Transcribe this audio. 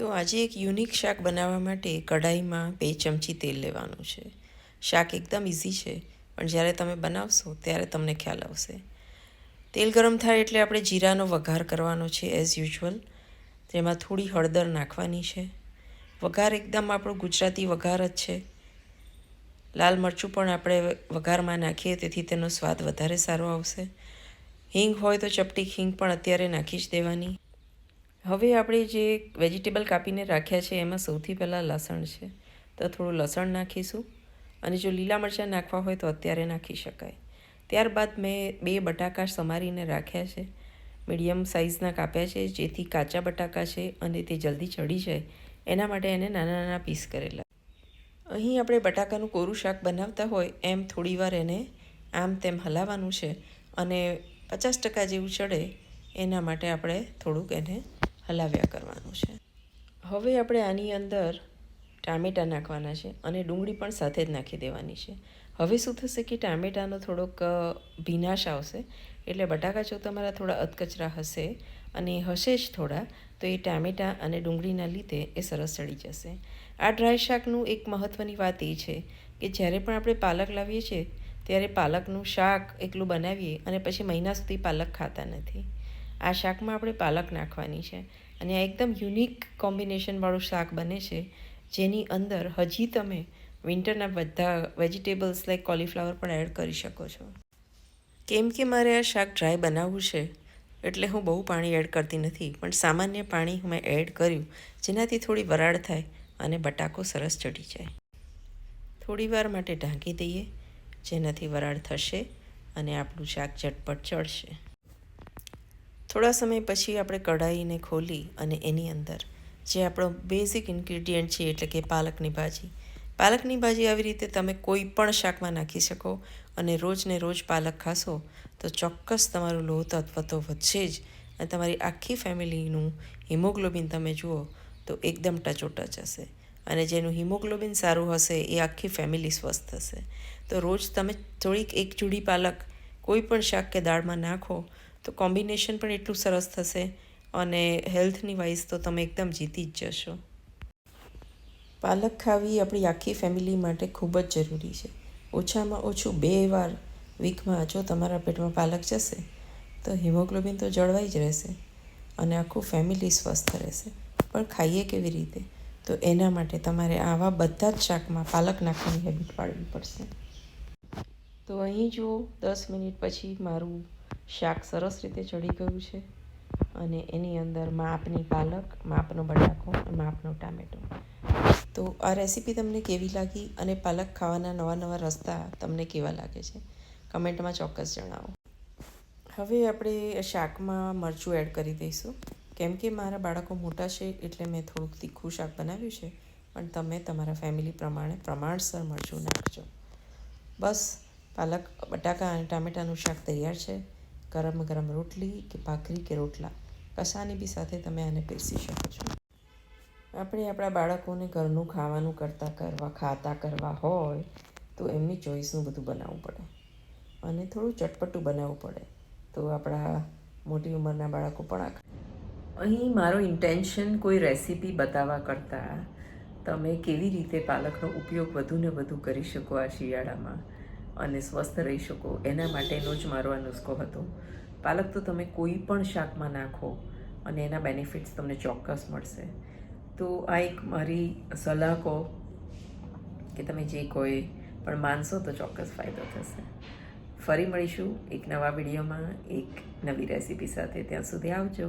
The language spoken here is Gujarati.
તો આજે એક યુનિક શાક બનાવવા માટે કઢાઈમાં બે ચમચી તેલ લેવાનું છે. શાક એકદમ ઇઝી છે, પણ જ્યારે તમે બનાવશો ત્યારે તમને ખ્યાલ આવશે. તેલ ગરમ થાય એટલે આપણે જીરાનો વઘાર કરવાનો છે એઝ યુઝ્યુઅલ તેમાં થોડી હળદર નાખવાની છે. વઘાર એકદમ આપણો ગુજરાતી વઘાર જ છે. લાલ મરચું પણ આપણે વઘારમાં નાખીએ તેથી તેનો સ્વાદ વધારે સારો આવશે. હિંગ હોય તો ચપટી હિંગ પણ અત્યારે નાખી જ દેવાની. હવે આપણે જે વેજીટેબલ કાપીને રાખ્યા છે, એમાં સૌથી પહેલાં લસણ છે. તો થોડું લસણ નાખીશું અને જો લીલા મરચાં નાખવા હોય તો અત્યારે નાખી શકાય. ત્યારબાદ મેં બે બટાકા સમારીને રાખ્યા છે. મીડિયમ સાઇઝના કાપ્યા છે, જેથી કાચા બટાકા છે અને તે જલ્દી ચડી જાય. એના માટે એને નાના નાના પીસ કરેલા. અહીં આપણે બટાકાનું કોરું શાક બનાવતા હોય એમ થોડીવાર એને આમ તેમ હલાવવાનું છે અને પચાસ ટકા જેવું ચડે એના માટે આપણે થોડુંક એને હલાવ્યા કરવાનું છે. હવે આપણે આની અંદર ટામેટાં નાખવાના છે અને ડુંગળી પણ સાથે જ નાખી દેવાની છે. હવે શું થશે કે ટામેટાનો થોડોક ભીનાશ આવશે એટલે બટાકા જો તમારા થોડા અધકચરા હશે અને હશે જ થોડા, તો એ ટામેટાં અને ડુંગળીના લીધે એ સરસ ચડી જશે. આ ડ્રાય શાકનું એક મહત્ત્વની વાત એ છે કે જ્યારે પણ આપણે પાલક લાવીએ છીએ, ત્યારે પાલકનું શાક એકલું બનાવીએ અને પછી મહિના સુધી પાલક ખાતા નથી. આ શાકમાં આપણે પાલક નાખવાની છે અને આ એકદમ યુનિક કોમ્બિનેશનવાળું શાક બને છે, જેની અંદર હજી તમે વિન્ટરના બધા વેજીટેબલ્સ લાઈક કોલીફ્લાવર પણ એડ કરી શકો છો. કેમ કે મારે આ શાક ડ્રાય બનાવવું છે, એટલે હું બહુ પાણી એડ કરતી નથી, પણ સામાન્ય પાણી મેં એડ કર્યું, જેનાથી થોડી વરાળ થાય અને બટાકો સરસ ચડી જાય. થોડી વાર માટે ઢાંકી દઈએ, જેનાથી વરાળ થશે અને આપણું શાક ઝટપટ ચડશે. થોડા સમય પછી આપણે કઢાઈને ખોલી અને એની અંદર જે આપણો બેઝિક ઇન્ગ્રીડિયન્ટ છે, એટલે કે પાલકની ભાજી. પાલકની ભાજી આવી રીતે તમે કોઈ પણ શાકમાં નાખી શકો અને રોજને રોજ પાલક ખાશો, તો ચોક્કસ તમારું લોહ તત્વ તો વધશે જ. અને તમારી આખી ફેમિલીનું હિમોગ્લોબિન તમે જુઓ, તો એકદમ ટચોટચ હશે. અને જેનું હિમોગ્લોબિન સારું હશે, એ આખી ફેમિલી સ્વસ્થ હશે. તો રોજ તમે થોડીક એક જુડી પાલક કોઈ પણ શાક કે દાળમાં નાખો તો કોમ્બિનેશન પણ એટલું સરસ થશે અને હેલ્થની વાઇઝ તો તમે એકદમ જીતી જ જશો. પાલક ખાવી આપણી આખી ફેમિલી માટે ખૂબ જ જરૂરી છે. ઓછામાં ઓછું બે વાર વીકમાં જો તમારા પેટમાં પાલક જશે, તો હિમોગ્લોબિન તો જળવાઈ જ રહેશે અને આખું ફેમિલી સ્વસ્થ રહેશે. પણ ખાઈએ કેવી રીતે? તો એના માટે તમારે આવા બધા જ શાકમાં પાલક નાખવાની હેબિટ પાડવી પડશે. તો અહીં જુઓ, દસ મિનિટ પછી મારું શાક સરસ રીતે ચડી ગયું છે અને એની અંદર માપની પાલક, માપનો બટાકો માપનો ટામેટો. તો આ રેસીપી તમને કેવી લાગી અને પાલક ખાવાના નવા નવા રસ્તા તમને કેવા લાગે છે? કમેન્ટમાં ચોક્કસ જણાવો. હવે આપણે શાકમાં મરચું એડ કરી દઈશું. કેમ કે મારા બાળકો મોટા છે એટલે મેં થોડુંક તીખું શાક બનાવ્યું છે, પણ તમે તમારા ફેમિલી પ્રમાણે પ્રમાણસર મરચું નાખજો. બસ, પાલક, બટાકા અને ટામેટાનું શાક તૈયાર છે. ગરમ ગરમ રોટલી કે ભાખરી કે રોટલા. કશાની બી સાથે તમે આને પીરસી શકો છો. આપણે આપણા બાળકોને ઘરનું ખાવાનું કરતાં કરવા, ખાતા કરવા હોય, તો એમની ચોઈસનું બધું બનાવવું પડે. અને થોડું ચટપટું બનાવવું પડે. તો આપણા મોટી ઉંમરના બાળકો પણ અહીં મારો ઇન્ટેન્શન કોઈ રેસીપી બતાવવા કરતાં તમે કેવી રીતે પાલકનો ઉપયોગ વધુ ને વધુ કરી શકો આ શિયાળામાં? અને સ્વસ્થ રહી શકો. એના માટેનો જ મારો આ નુસ્ખો હતો. પાલક તો તમે કોઈ પણ શાકમાં નાખો અને એના બેનિફિટ્સ તમને ચોક્કસ મળશે. તો આ એક મારી સલાહ કહો કે તમે જે કોઈ પણ માનશો તો ચોક્કસ ફાયદો થશે. ફરી મળીશું એક નવા વિડીયોમાં, એક નવી રેસીપી સાથે. ત્યાં સુધી આવજો.